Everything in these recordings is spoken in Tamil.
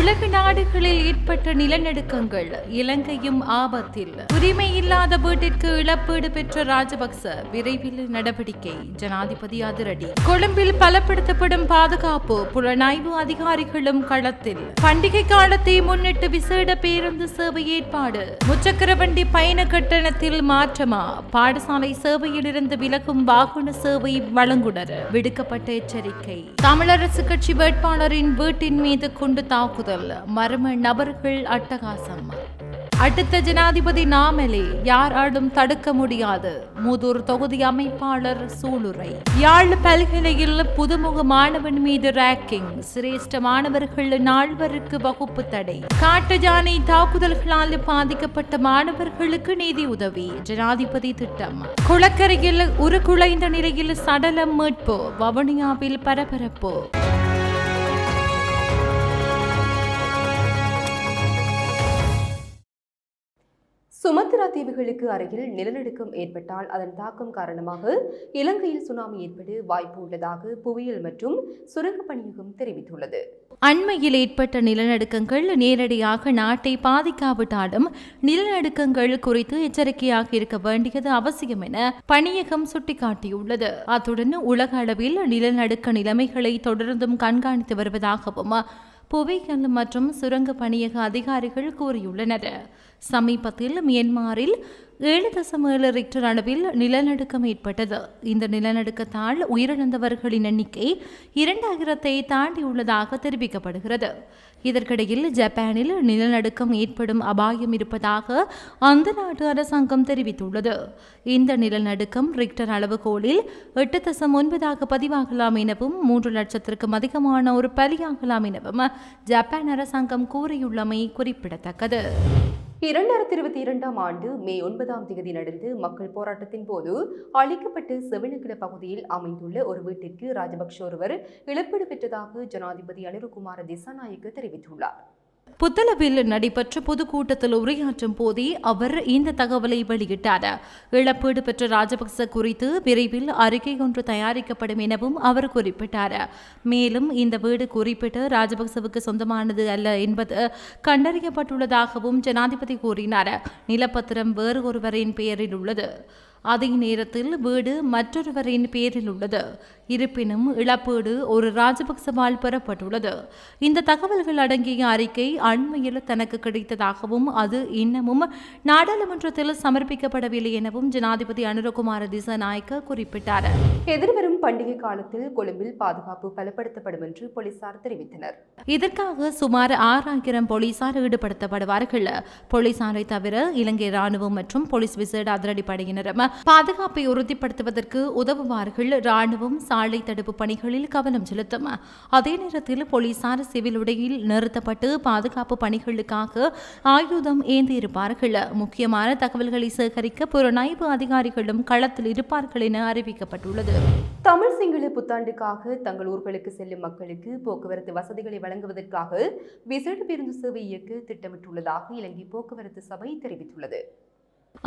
உலக நாடுகளில் ஏற்பட்ட நிலநடுக்கங்கள் இலங்கையும் ஆபத்தில். உரிமை இல்லாத வீட்டிற்கு இழப்பீடு பெற்ற ராஜபக்ச விரைவில் நடவடிக்கை ஜனாதிபதி அதிரடி. கொழும்பில் பலப்படுத்தப்படும் பாதுகாப்பு புலனாய்வு அதிகாரிகளும் களத்தில். பண்டிகை காலத்தை முன்னிட்டு விசேட பேருந்து சேவை ஏற்பாடு. முச்சக்கர வண்டி பயண கட்டணத்தில் மாற்றமா? பாடசாலை சேவையிலிருந்து விலகும் வாகன சேவை வழங்குனர். விடுக்கப்பட்ட எச்சரிக்கை. தமிழரசு கட்சி வேட்பாளரின் வீட்டின் மீது கொண்டு தாக்குதல். மர்ம நபர்கள் அட்டகாசம். அடுத்த ஜனாதிபதி நாமலே யாராலும் தடுக்க முடியாது. மூதூர் தொகுதி அமைப்பாளர் சூளுரை. யாழ் பல்கலையில் புதுமுக மாணவன் மீது ரேக்கிங் சிரேஷ்ட மாணவர்கள் நால்வருக்கு வகுப்பு தடை. காட்டு ஜானை தாக்குதல்களால் பாதிக்கப்பட்ட மாணவர்களுக்கு நிதி உதவி. ஜனாதிபதி திட்டம். குளக்கரையில் உருகுலைந்த நிலையில் சடலம் மீட்பு. வவுனியாவில் பரபரப்பு. சுமத்ரா தீவுகளுக்கு அருகில் நிலநடுக்கம் ஏற்பட்டால் அதன் தாக்கம் காரணமாக இலங்கையில் சுனாமி ஏற்பட வாய்ப்பு உள்ளதாக புவியியல் மற்றும் சுரங்கப் பணியகம் தெரிவித்துள்ளது. அண்மையில் ஏற்பட்ட நிலநடுக்கங்கள் நேரடியாக நாட்டை பாதிக்காவிட்டாலும் நிலநடுக்கங்கள் குறித்து எச்சரிக்கையாக இருக்க வேண்டியது அவசியம் என பணியகம் சுட்டிக்காட்டியுள்ளது. அத்துடன் உலக அளவில் நிலநடுக்க நிலைமைகளை தொடர்ந்தும் கண்காணித்து வருவதாகவும் புவியியல் மற்றும் சுரங்க பணியக அதிகாரிகள் கூறியுள்ளனர். சமீபத்தில் மியன்மாரில் ஏழு தசம் ஏழு ரிக்டர் அளவில் நிலநடுக்கம் ஏற்பட்டது. இந்த நிலநடுக்கத்தால் உயிரிழந்தவர்களின் எண்ணிக்கை இரண்டாயிரத்தை தாண்டியுள்ளதாக தெரிவிக்கப்படுகிறது. இதற்கிடையில் ஜப்பானில் நிலநடுக்கம் ஏற்படும் அபாயம் இருப்பதாக அந்த நாட்டு அரசாங்கம் தெரிவித்துள்ளது. இந்த நிலநடுக்கம் ரிக்டர் அளவுகோலில் எட்டு தசம் ஒன்பதாக பதிவாகலாம் எனவும் மூன்று லட்சத்திற்கும் அதிகமான ஒரு பலியாகலாம் எனவும் ஜப்பான் அரசாங்கம் கூறியுள்ளமை குறிப்பிடத்தக்கது. இரண்டாயிரத்தி இருபத்தி இரண்டாம் ஆண்டு மே ஒன்பதாம் தேதி நடந்து மக்கள் போராட்டத்தின் போது அளிக்கப்பட்ட செவினகிட பகுதியில் அமைந்துள்ள ஒரு வீட்டிற்கு ராஜபக்ஷ ஒருவர் இழப்பீடு பெற்றதாக ஜனாதிபதி அனிருகுமார திசாநாயக்க தெரிவித்துள்ளார். புத்தளவில் நடைபெற்ற பொதுக்கூட்டத்தில் உரையாற்றும் போதே அவர் இந்த தகவலை வெளியிட்டார். இழப்பீடு பெற்ற ராஜபக்ச குறித்து விரைவில் அறிக்கை ஒன்று தயாரிக்கப்படும் எனவும் அவர் குறிப்பிட்டார். மேலும் இந்த வீடு குறிப்பிட்டு ராஜபக்சவுக்கு சொந்தமானது அல்ல என்பது கண்டறியப்பட்டுள்ளதாகவும் ஜனாதிபதி கூறினார். நிலப்பத்திரம் வேறு ஒருவரின் பெயரில் உள்ளது. அதே நேரத்தில் வீடு மற்றொருவரின் பேரில் உள்ளது. இருப்பினும் இழப்பீடு ஒரு ராஜபக்சவால் பெறப்பட்டுள்ளது. இந்த தகவல்கள் அடங்கிய அறிக்கை அண்மையில் தனக்கு கிடைத்ததாகவும் அது இன்னமும் நாடாளுமன்றத்தில் சமர்ப்பிக்கப்படவில்லை எனவும் ஜனாதிபதி அனுரகுமார திசநாயக்க குறிப்பிட்டார். எதிர்வரும் பண்டிகை காலத்தில் கொழும்பில் பாதுகாப்பு பலப்படுத்தப்படும் என்று போலீசார் தெரிவித்தனர். இதற்காக சுமார் ஆறாயிரம் போலீசார் ஈடுபடுத்தப்படுவார்கள். போலீசாரை தவிர இலங்கை ராணுவம் மற்றும் போலீஸ் விசேட அதிரடி படையினரும் பாதுகாப்பை உறுதிப்படுத்துவதற்கு உதவுவார்கள். ராணுவம் சாலை தடுப்பு பணிகளில் கவனம் செலுத்தும். அதே நேரத்தில் போலீசார் சிவில் உடையில் நிறுத்தப்பட்டு பாதுகாப்பு பணிகளுக்காக ஆயுதம் ஏந்தியிருப்பார்கள். முக்கியமான தகவல்களை சேகரிக்க புலனாய்வு அதிகாரிகளும் களத்தில் இருப்பார்கள் என அறிவிக்கப்பட்டுள்ளது. தமிழ் சிங்கள புத்தாண்டுக்காக தங்கள் ஊர்களுக்கு செல்லும் மக்களுக்கு போக்குவரத்து வசதிகளை வழங்குவதற்காக விசேட பேருந்து சேவை இயக்க திட்டமிட்டுள்ளதாக இலங்கை போக்குவரத்து சபை தெரிவித்துள்ளது.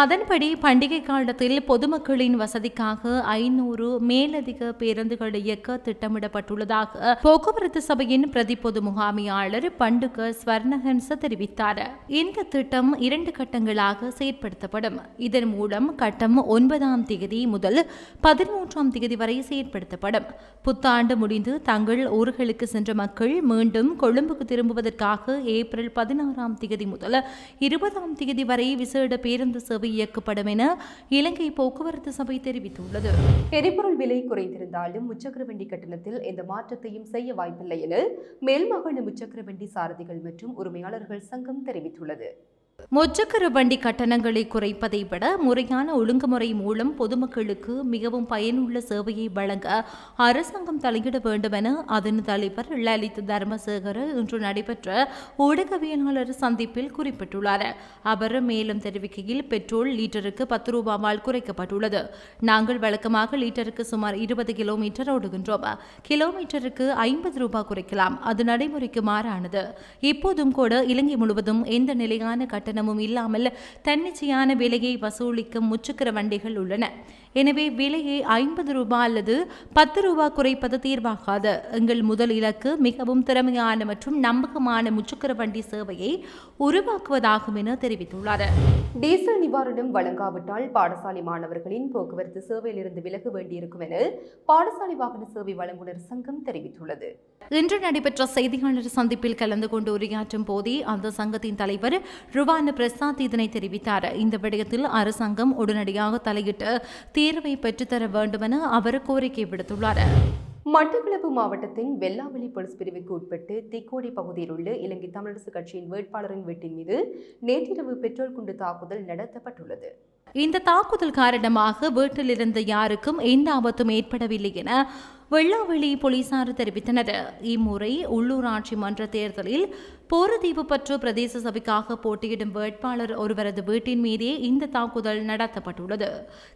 அதன்படி பண்டிகை காலத்தில் பொதுமக்களின் வசதிக்காக ஐநூறு மேலதிக பேருந்துகள் இயக்க திட்டமிடப்பட்டுள்ளதாக போக்குவரத்து சபையின் பிரதி பொது முகாமியாளர் பண்டுக ஸ்வர்ணஹன்ச தெரிவித்தார். இந்த திட்டம் இரண்டு கட்டங்களாக செயற்படுத்தப்படும். இதன் மூலம் கட்டம் ஒன்பதாம் தேதி முதல் பதிமூன்றாம் தேதி வரை செயற்படுத்தப்படும். புத்தாண்டு முடிந்து தங்கள் ஊர்களுக்கு சென்ற மக்கள் மீண்டும் கொழும்புக்கு திரும்புவதற்காக ஏப்ரல் பதினாறாம் தேதி முதல் இருபதாம் தேதி வரை விசேட பேருந்து சேவை இயக்கப்படும் என இலங்கை போக்குவரத்து சபை தெரிவித்துள்ளது. எரிபொருள் விலை குறைந்திருந்தாலும் முச்சக்கர வண்டி கட்டணத்தில் எந்த மாற்றத்தையும் செய்ய வாய்ப்பில்லை என மேல்மாகாண முச்சக்கர வண்டி சாரதிகள் மற்றும் உரிமையாளர்கள் சங்கம் தெரிவித்துள்ளது. முச்சக்கர வண்டி கட்டணங்களை குறைப்பதை விட முறையான ஒழுங்குமுறை மூலம் பொதுமக்களுக்கு மிகவும் பயனுள்ள சேவையை வழங்க அரசாங்கம் தலையிட வேண்டும் என அதன் தலைவர் லலித் தர்மசேகர இன்று நடைபெற்ற ஊடகவியலாளர் சந்திப்பில் குறிப்பிட்டுள்ளார். அவர் மேலும் தெரிவிக்கையில் பெட்ரோல் லீட்டருக்கு பத்து ரூபாவால் குறைக்கப்பட்டுள்ளது. நாங்கள் வழக்கமாக லீட்டருக்கு சுமார் இருபது கிலோமீட்டர் ஓடுகின்றோம். கிலோமீட்டருக்கு ஐம்பது ரூபாய் குறைக்கலாம். அது நடைமுறைக்கு மாறானது. இப்போதும் கூட இலங்கை முழுவதும் எந்த நிலையான கட்டண கட்டணமும் இல்லாமல் தன்னிச்சையான விலையை வசூலிக்கும் முச்சக்கர வண்டிகள் உள்ளன எனவே விலையை ஐம்பது ரூபாய் அல்லது பத்து ரூபாய் குறைப்பது தீர்வாகாது. எங்கள் முதல் இலக்கு மிகவும் திறமையான மற்றும் நம்பகமான முச்சக்கர வண்டி சேவையை உருவாக்குவதாகும் என தெரிவித்துள்ளார். டீசல் நிவாரணம் வழங்காவிட்டால் பாடசாலை மாணவர்களின் போக்குவரத்து சேவையிலிருந்து விலக வேண்டியிருக்கும் என பாடசாலை வாகன சேவை வழங்குனர் சங்கம் தெரிவித்துள்ளது. இன்று நடைபெற்ற செய்தியாளர் சந்திப்பில் கலந்து கொண்டு உரையாற்றும் போதே அந்த சங்கத்தின் தலைவர் ருவான பிரசாத் இதனை தெரிவித்தார். இந்த விடயத்தில் அரசாங்கம் உடனடியாக தலையிட்டு தீர்வை பெற்றுத்தர வேண்டுமென அவர் கோரிக்கை விடுத்துள்ளார். மட்டக்களப்பு மாவட்டத்தின் வெள்ளாவளி போலீஸ் பிரிவுக்கு உட்பட்டு திக்கோடி பகுதியில் உள்ள இலங்கை தமிழரசு கட்சியின் வேட்பாளரின் வீட்டின் மீது நேற்றிரவு பெட்ரோல் குண்டு தாக்குதல் நடத்தப்பட்டுள்ளது. இந்த தாக்குதல் காரணமாக வீட்டில் இருந்த யாருக்கும் எந்த ஆபத்தும் ஏற்படவில்லை என வெள்ளாவெளி போலீசார் தெரிவித்தனர். இம்முறை உள்ளூராட்சி மன்ற தேர்தலில் போரதீவு பற்று பிரதேச சபைக்காக போட்டியிடும் வேட்பாளர் ஒருவரது வீட்டின் மீதே இந்த தாக்குதல் நடத்தப்பட்டுள்ளது.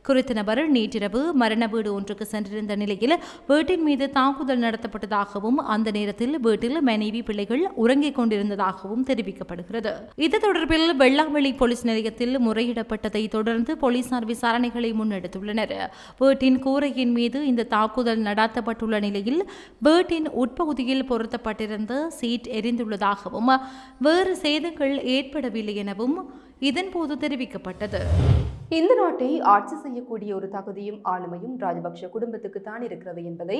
குறித்த நபர் நேற்றிரவு மரண வீடு ஒன்றுக்கு சென்றிருந்த நிலையில் வீட்டின் மீது தாக்குதல் நடத்தப்பட்டதாகவும் அந்த நேரத்தில் வீட்டில் மனைவி பிள்ளைகள் உறங்கிக் கொண்டிருந்ததாகவும் தெரிவிக்கப்படுகிறது. இது தொடர்பில் வெள்ளாவெளி போலீஸ் நிலையத்தில் முறையிடப்பட்டதை தொடர்ந்து போலீசார் விசாரணைகளை முன்னெடுத்துள்ளனர். வீட்டின் கூரையின் மீது இந்த தாக்குதல் நடாத்தப்பட்டுள்ள நிலையில் வீட்டின் உட்பகுதியில் பொருத்தப்பட்டிருந்த சீட் எரிந்துள்ளதாகவும் வேறு சேதங்கள் ஏற்படவில்லை எனவும் இதன்போது தெரிவிக்கப்பட்டது. இந்த நாட்டை ஆட்சி செய்யக்கூடிய ஒரு தகுதியும் ஆளுமையும் ராஜபக்ஷ குடும்பத்துக்கு தான் இருக்கிறது என்பதை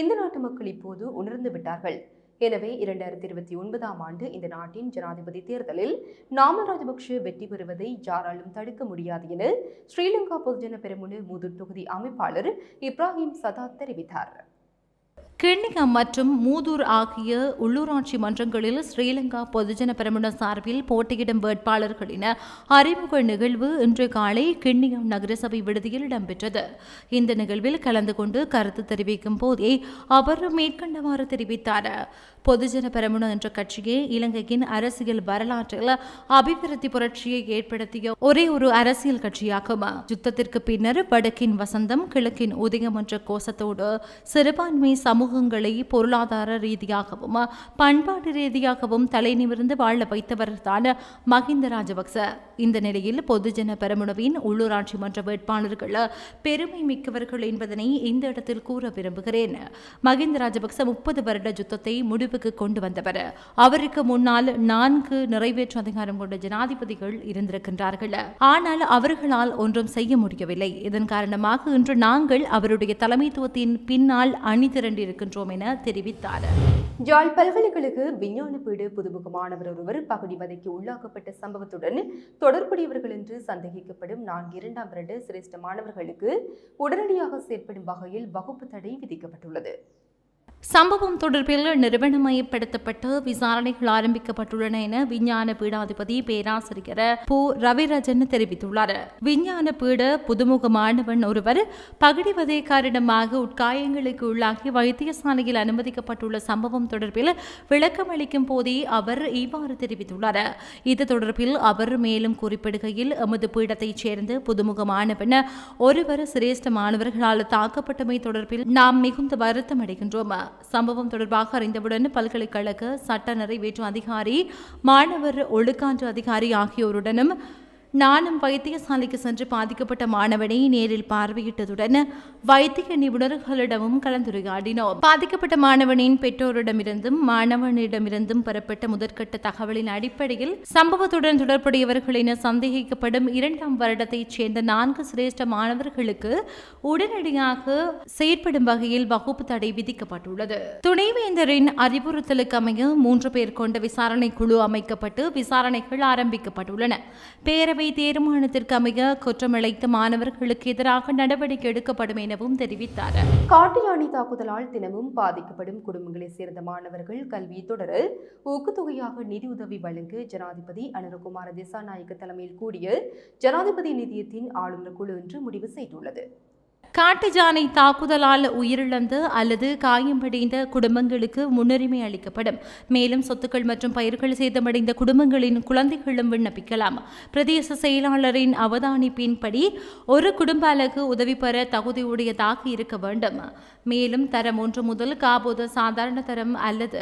இந்த நாட்டு மக்கள் இப்போது உணர்ந்து விட்டார்கள். எனவே இரண்டாயிரத்தி இருபத்தி ஒன்பதாம் ஆண்டு இந்த நாட்டின் ஜனாதிபதி தேர்தலில் நாமல் ராஜபக்ஷ வெற்றி பெறுவதை யாராலும் தடுக்க முடியாது என ஸ்ரீலங்கா பொதுஜன பெருமுன மூதூர் தொகுதி அமைப்பாளர் இப்ராஹிம் சதாத் தெரிவித்தார். கிண்ணிகம் மற்றும் மூதூர் ஆகிய உள்ளூராட்சி மன்றங்களில் ஸ்ரீலங்கா பொதுஜன பெரமுன சார்பில் போட்டியிடும் வேட்பாளர்களின் அறிமுக நிகழ்வு இன்று காலை கிண்ணிகம் நகரசபை விடுதியில் இடம்பெற்றது. இந்த நிகழ்வில் கலந்து கொண்டு கருத்து தெரிவிக்கும் போதே அவர் மேற்கண்டவாறு தெரிவித்தார். பொதுஜன பெரமுன என்ற கட்சியே இலங்கையின் அரசியல் வரலாற்றில் அபிவிருத்தி புரட்சியை ஏற்படுத்திய ஒரே ஒரு அரசியல் கட்சியாகும். யுத்தத்திற்கு பின்னர் வடக்கின் வசந்தம் கிழக்கின் உதயம் என்ற கோஷத்தோடு சிறுபான்மை சமூக சமூகங்களை பொருளாதார ரீதியாகவும் பண்பாட்டு ரீதியாகவும் தலைநிமிர்ந்து வாழ வைத்தவர்தான் மஹிந்த ராஜபக்ச. இந்த நிலையில் பொதுஜன பெரமுனவின் உள்ளூராட்சி மன்ற வேட்பாளர்கள் பெருமை மிக்கவர்கள் என்பதனை இந்த இடத்தில் கூற விரும்புகிறேன். மஹிந்த ராஜபக்ச முப்பது வருட யுத்தத்தை முடிவுக்கு கொண்டு வந்தவர். அவருக்கு முன்னால் நான்கு நிறைவேற்று அதிகாரம் கொண்ட ஜனாதிபதிகள் இருந்திருக்கின்றார்கள். ஆனால் அவர்களால் ஒன்றும் செய்ய முடியவில்லை. இதன் காரணமாக இன்று நாங்கள் அவருடைய தலைமைத்துவத்தின் பின்னால் அணி இருக்கின்றோம் என தெரிவித்தார். ஜாழ் பல்கலைக்கழக விஞ்ஞான பீடு புதுமுக மாணவர் ஒருவர் பகுடிவதைக்கு உள்ளாக்கப்பட்ட சம்பவத்துடன் தொடர்புடையவர்கள் என்று சந்தேகிக்கப்படும் நான்கு இரண்டாம் வருட சிரேஷ்ட மாணவர்களுக்கு உடனடியாக செயற்படும் வகையில் வகுப்பு தடை விதிக்கப்பட்டுள்ளது. சம்பவம் தொடர்பில் நிறுவனமயப்படுத்தப்பட்டு விசாரணைகள் ஆரம்பிக்கப்பட்டுள்ளன என விஞ்ஞான பீடாதிபதி பேராசிரியர் பு. ரவிராஜன் தெரிவித்துள்ளார். விஞ்ஞான பீட புதுமுக மாணவன் ஒருவர் பகடிவதை காரணமாக உட்காயங்களுக்கு உள்ளாகி வைத்தியசாலையில் அனுமதிக்கப்பட்டுள்ள சம்பவம் தொடர்பில் விளக்கம் அளிக்கும் போதே அவர் இவ்வாறு தெரிவித்துள்ளார். இது தொடர்பில் அவர் மேலும் குறிப்பிடுகையில் எமது பீடத்தைச் சேர்ந்த புதுமுக மாணவன் ஒருவர் சிரேஷ்ட மாணவர்களால் தாக்கப்பட்டமை தொடர்பில் நாம் மிகுந்த வருத்தம் அடைகின்றோம் சம்பவம் தொடர்பாக அறிந்தவுடன் பல்கலைக்கழக சட்ட நிறைவேற்று அதிகாரி மாணவர் ஒழுக்காற்று அதிகாரி ஆகியோருடனும் நானும் வைத்தியசாலைக்கு சென்று பாதிக்கப்பட்ட மாணவனை நேரில் பார்வையிட்டதுடன் வைத்திய நிபுணர்களிடமும் கலந்துரையாடினோம். பாதிக்கப்பட்ட மாணவனின் பெற்றோரிடமிருந்தும் மாணவனிடமிருந்தும் பெறப்பட்ட முதற்கட்ட தகவலின் அடிப்படையில் சம்பவத்துடன் தொடர்புடையவர்களின சந்தேகிக்கப்படும் இரண்டாம் வருடத்தைச் சேர்ந்த நான்கு சிரேஷ்ட மாணவர்களுக்கு உடனடியாக செயற்படும் வகையில் வகுப்பு தடை விதிக்கப்பட்டுள்ளது. துணைவேந்தரின் அறிவுறுத்தலுக்கு அமைய மூன்று பேர் கொண்ட விசாரணை குழு அமைக்கப்பட்டு விசாரணைகள் ஆரம்பிக்கப்பட்டுள்ளன. பேரவை தீர்மானத்திற்கு அமைய குற்றமிழைத்த மாணவர்களுக்கு எதிராக நடவடிக்கை எடுக்கப்படும் எனவும் தெரிவித்தார். காட்டு யானை தாக்குதலால் தினமும் பாதிக்கப்படும் குடும்பங்களைச் சேர்ந்த மாணவர்கள் கல்வி தொடர ஊக்கத்தொகையாக நிதியுதவி வழங்க ஜனாதிபதி அனுரகுமார திசாநாயக்க தலைமையில் கூடிய ஜனாதிபதி நிதியத்தின் ஆளுநர் குழு இன்று முடிவு செய்துள்ளது. காட்டு ஜானை தாக்குதலால் உயிரிழந்து அல்லது காயமடைந்த குடும்பங்களுக்கு முன்னுரிமை அளிக்கப்படும். மேலும் சொத்துக்கள் மற்றும் பயிர்கள் சேதமடைந்த குடும்பங்களின் குழந்தைகளும் விண்ணப்பிக்கலாம். பிரதேச செயலாளரின் அவதானிப்பின்படி ஒரு குடும்ப அலகு உதவி பெற தகுதியுடையதாக இருக்க வேண்டும். மேலும் தரம் ஒன்று முதல் காபோத சாதாரண தரம் அல்லது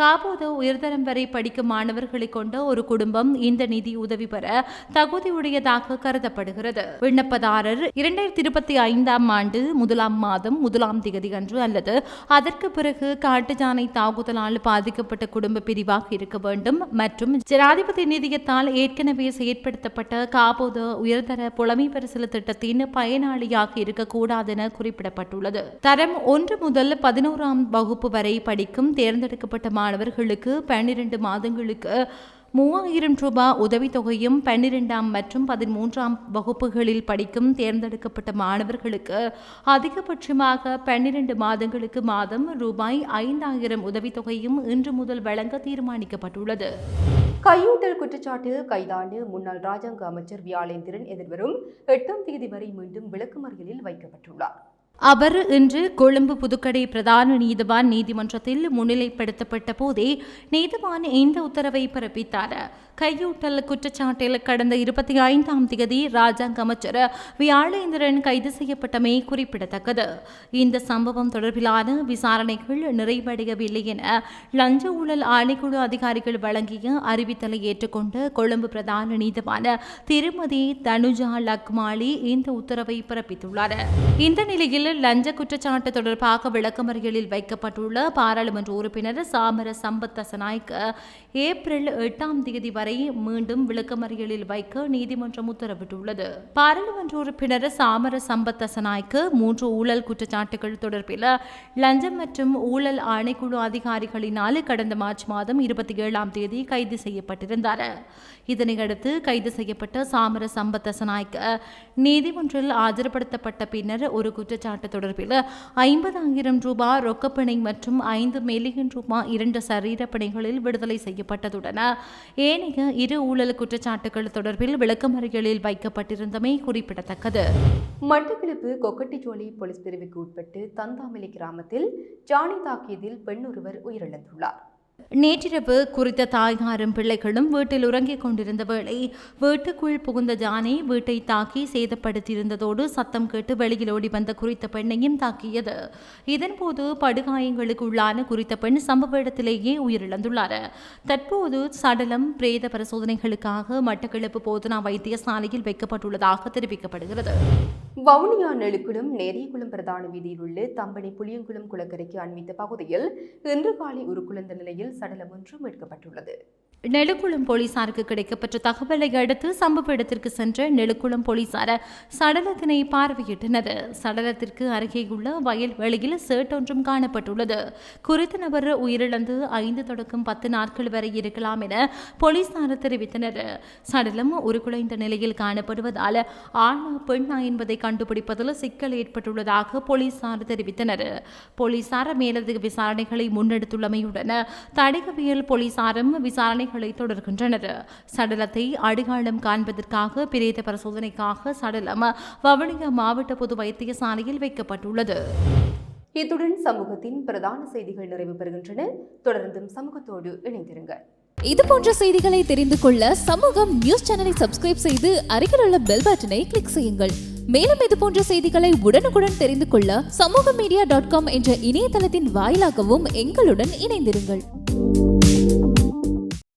காபோத உயர்தரம் வரை படிக்கும் மாணவர்களை கொண்ட ஒரு குடும்பம் இந்த நிதி உதவி பெற தகுதியுடையதாக கருதப்படுகிறது. விண்ணப்பதாரர் இரண்டாயிரத்தி இருபத்தி ஐந்தாம் ஆண்டு முதலாம் மாதம் முதலாம் திகதி அன்று அல்லது அதற்கு பிறகு காட்டு யானை தாக்குதலால் பாதிக்கப்பட்ட குடும்ப பிரிவாக இருக்க வேண்டும். மற்றும் ஜனாதிபதி நிதியத்தால் ஏற்கனவே செயற்படுத்தப்பட்ட காபோத உயர்தர புலமை பரிசீல திட்டத்தின் பயனாளியாக இருக்கக்கூடாது என குறிப்பிடப்பட்டுள்ளது. தரம் ஒன்று முதல் பதினோராம் வகுப்பு வரை படிக்கும் தேர்ந்தெடுக்கப்பட்ட மாணவர்களுக்கு பன்னிரண்டு மாதங்களுக்கு மூவாயிரம் ரூபாய் உதவித்தொகையும் பன்னிரெண்டாம் மற்றும் பதிமூன்றாம் வகுப்புகளில் படிக்கும் தேர்ந்தெடுக்கப்பட்ட மாணவர்களுக்கு அதிகபட்சமாக பன்னிரண்டு மாதங்களுக்கு மாதம் ரூபாய் ஐந்தாயிரம் உதவித்தொகையும் இன்று முதல் வழங்க தீர்மானிக்கப்பட்டுள்ளது. கையூட்டல் குற்றச்சாட்டில் கைதாண்டு முன்னாள் ராஜாங்க அமைச்சர் வியாழேந்திரன் எதிர்வரும் எட்டாம் தேதி வரை மீண்டும் விளக்குமறியலில் வைக்கப்பட்டுள்ளார். அவர் இன்று கொழும்பு புதுக்கடை பிரதான நீதிவான் நீதிமன்றத்தில் முன்னிலைப்படுத்தப்பட்ட போதே நீதிவான் இந்த உத்தரவை பிறப்பித்தார். கையூட்டல் குற்றச்சாட்டில் கடந்த இருபத்தி ஐந்தாம் தேதி ராஜாங்க அமைச்சர் வியாழேந்திரன் கைது செய்யப்பட்டமை குறிப்பிடத்தக்கது. இந்த சம்பவம் தொடர்பிலான விசாரணைகள் நிறைவடையவில்லை என லஞ்ச ஊழல் ஆணைக்குழு அதிகாரிகள் வழங்கிய அறிவித்தலை ஏற்றுக்கொண்டு கொழும்பு பிரதான நீதிவான திருமதி தனுஜா லக்மாலி இந்த உத்தரவை பிறப்பித்துள்ளார். இந்த நிலையில் லஞ்ச குற்றச்சாட்டு தொடர்பாக விளக்கமறியலில் வைக்கப்பட்டுள்ள பாராளுமன்ற உறுப்பினர் சாமர சம்பத்தசநாயக்க ஏப்ரல் எட்டாம் தேதி வரை மீண்டும் விளக்கமறியலில் வைக்க நீதிமன்றம் உத்தரவிட்டுள்ளது. பாராளுமன்ற உறுப்பினர் சாமர சம்பத் தசநாய்க்கு மூன்று ஊழல் குற்றச்சாட்டுகள் தொடர்பில் லஞ்சம் மற்றும் ஊழல் ஆணைக்குழு அதிகாரிகளினால் கடந்த மார்ச் மாதம் இருபத்தி ஏழாம் தேதி கைது செய்யப்பட்டிருந்தார். இதனையடுத்து கைது செய்யப்பட்ட சாமர சம்பத்தசநாய்க்கு நீதிமன்றில் ஆஜர்படுத்தப்பட்ட பின்னர் ஒரு குற்றச்சாட்டு தொடர்பில் ஐம்பதாயிரம் ரூபாய் ரொக்கப்பிணை மற்றும் ஐந்து மில்லியன் ரூபாய் இரண்டு சரீர பிணைகளில் விடுதலை செய்யப்பட்டதுடன் ஏனைய இரு ஊழல் குற்றச்சாட்டுகள் தொடர்பில் விளக்கமறியலில் வைக்கப்பட்டிருந்தமை குறிப்பிடத்தக்கது. மட்டக்களப்பு கொக்கட்டிச்சோலை போலீஸ் பிரிவுக்கு உட்பட்டு தந்தாமலை கிராமத்தில் ஜானி தாக்கியதில் பெண் ஒருவர் உயிரிழந்துள்ளார். நேற்றிரவு குறித்த தாயாரும் பிள்ளைகளும் வீட்டில் உறங்கிக் கொண்டிருந்த வேளை வீட்டுக்குள் புகுந்த ஜானை வீட்டை தாக்கி சேதப்படுத்தியிருந்ததோடு சத்தம் கேட்டு வெளியில் ஓடி வந்த குறித்த பெண்ணையும் தாக்கியது. இதன்போது படுகாயங்களுக்கு உள்ளான குறித்த பெண் சம்பவ இடத்திலேயே உயிரிழந்துள்ளார். தற்போது சடலம் பிரேத பரிசோதனைகளுக்காக மட்டக்களப்பு போதனா வைத்தியசாலையில் வைக்கப்பட்டுள்ளதாக தெரிவிக்கப்படுகிறது. வவுனியா நெழுக்குளம் நேரியகுளம் பிரதான வீதியில் உள்ள தம்பனை புளியங்குளம் குளக்கரைக்கு அண்மித்த பகுதியில் இன்று காலை ஒரு குழந்த நிலையில் சடலம் ஒன்று மீட்கப்பட்டுள்ளது நெடுக்குளம் போலீசாருக்கு கிடைக்கப்பட்ட தகவலை அடுத்து சம்பவ இடத்திற்கு சென்ற நெடுக்குளம் போலீசார் சடலத்தினை பார்வையிட்டனர். சடலத்திற்கு அருகேயுள்ள வயல் வெளியில் சேட்டொன்றும் காணப்பட்டுள்ளது. குறித்த நபர் உயிரிழந்து ஐந்து தொடக்கம் பத்து நாட்கள் வரை இருக்கலாம் என போலீசார் தெரிவித்தனர். சடலம் உருக்குலைந்த நிலையில் காணப்படுவதால் ஆணா பெண்ணா என்பதை கண்டுபிடிப்பதில் சிக்கல் ஏற்பட்டுள்ளதாக போலீசார் தெரிவித்தனர். போலீசார் மேலதிக விசாரணைகளை முன்னெடுத்துள்ளமையுடன் தடகவியல் போலீசாரும் விசாரணைகளை தொடர்கின்றனர் சடலத்தை அடையாளம் காண்பதற்காக பிரேத பரிசோதனைக்காக சடலம் வவுனியா மாவட்ட பொது வைத்தியசாலையில் வைக்கப்பட்டுள்ளது. இத்துடன் சமூகத்தின் பிரதான செய்திகள் நிறைவு பெறுகின்றன. தொடர்ந்தும் சமூகத்தோடு இணைந்திருங்கள். இது போன்ற செய்திகளை தெரிந்து கொள்ள சமூகம் நியூஸ் சேனலை சப்ஸ்கிரைப் செய்து அருகில் உள்ள பெல் பட்டனை கிளிக் செய்யுங்கள். மேலும் இது போன்ற செய்திகளை உடனுக்குடன் தெரிந்து கொள்ள சமூக மீடியா டாட் காம் என்ற இணையதளத்தின் வாயிலாகவும் எங்களுடன் இணைந்திருங்கள்.